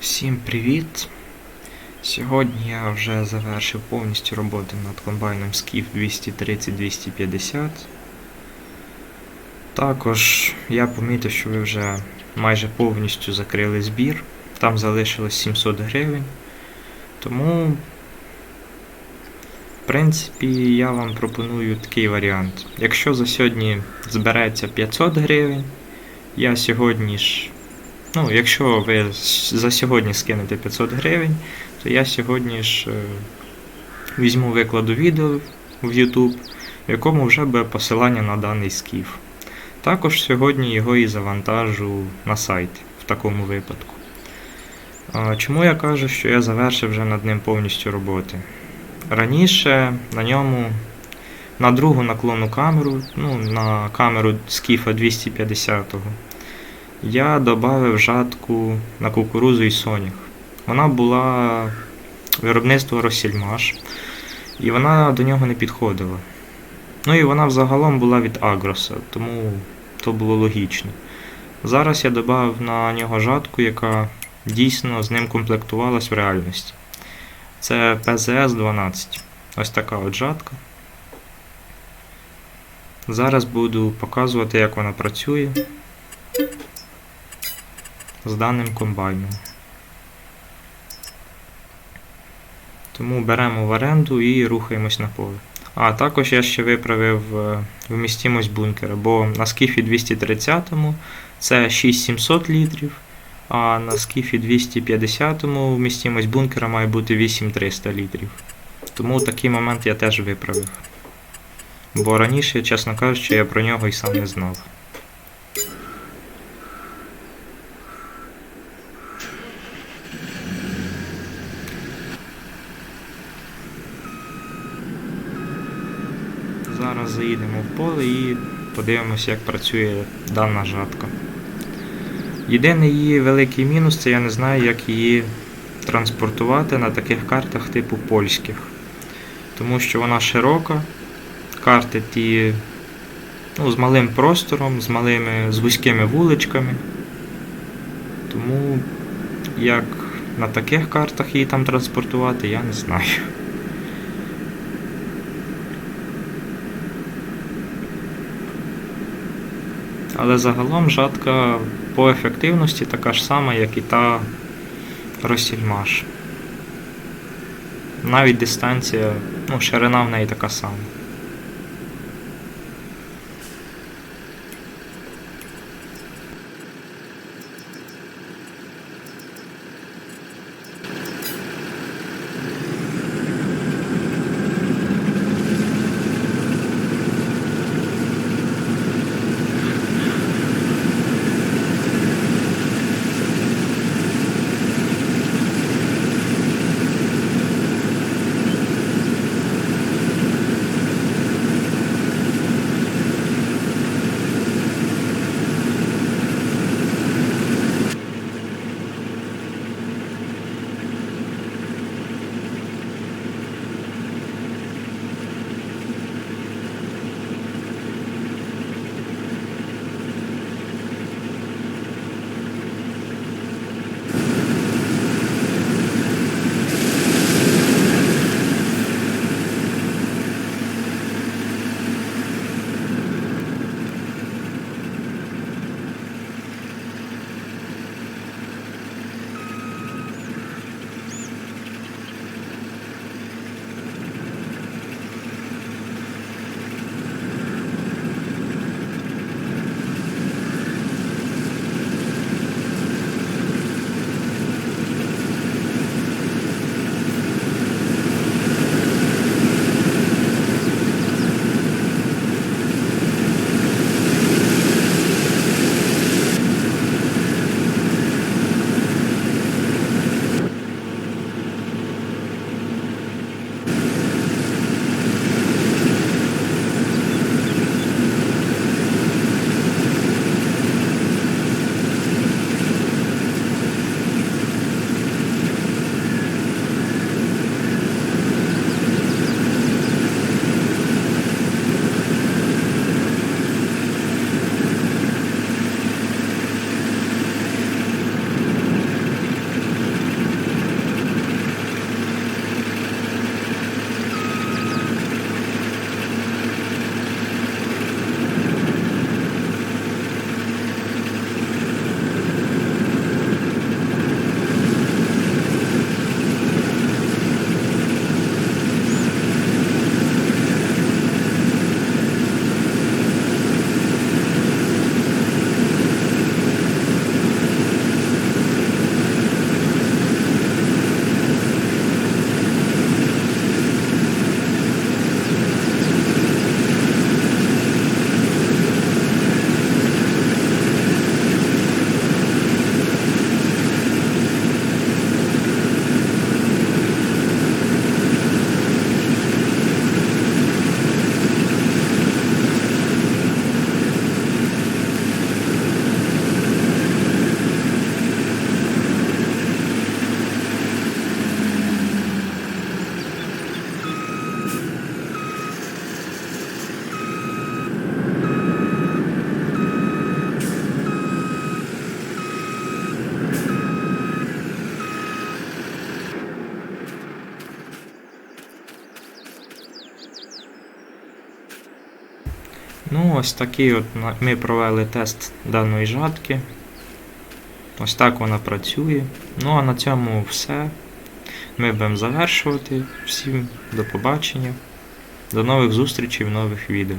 Всім привіт! Сьогодні я вже завершив повністю роботу над комбайном Skif 230-250. Також я помітив, що ви вже майже повністю закрили збір. Там залишилось 700 гривень. Тому, в принципі, я вам пропоную такий варіант. Якщо за сьогодні збереться 500 гривень, я сьогодні ж Ну, якщо ви за сьогодні скинете 500 гривень, то я сьогодні ж е, візьму викладу відео в YouTube, в якому вже буде посилання на даний скіф. Також сьогодні його і завантажу на сайт в такому випадку. Чому я кажу, що я завершив вже над ним повністю роботи? Раніше на ньому на другу наклонну камеру, ну, на камеру скіфа 250-го, я додав жатку на кукурузу і сонях. Вона була виробництво Росільмаш, і вона до нього не підходила. Ну і вона взагалом була від Агроса, тому то було логічно. Зараз я додав на нього жатку, яка дійсно з ним комплектувалась в реальності. Це PZS 12. Ось така от жатка. Зараз буду показувати, як вона працює з даним комбайном. Тому беремо в оренду і рухаємось на поле. А також я ще виправив е, вмістимость бункера, бо на скіфі 230 це 6700 літрів, а на скіфі 250 вмістимость бункера має бути 8300 літрів. Тому такий момент я теж виправив. Бо раніше, чесно кажучи, я про нього і сам не знав. Зараз заїдемо в поле і подивимося, як працює дана жатка. Єдиний її великий мінус це я не знаю, як її транспортувати на таких картах типу польських. Тому що вона широка, карти ті ну, з малим простором, з малими, з вузькими вуличками. Тому як на таких картах її там транспортувати, я не знаю. Але загалом жатка по ефективності така ж сама, як і та Росільмаш. Навіть дистанція, ну, ширина в неї така сама. Ну, ось такий от ми провели тест даної жатки. Ось так вона працює. Ну а на цьому все. Ми будемо завершувати. Всім до побачення. До нових зустрічей в нових відео.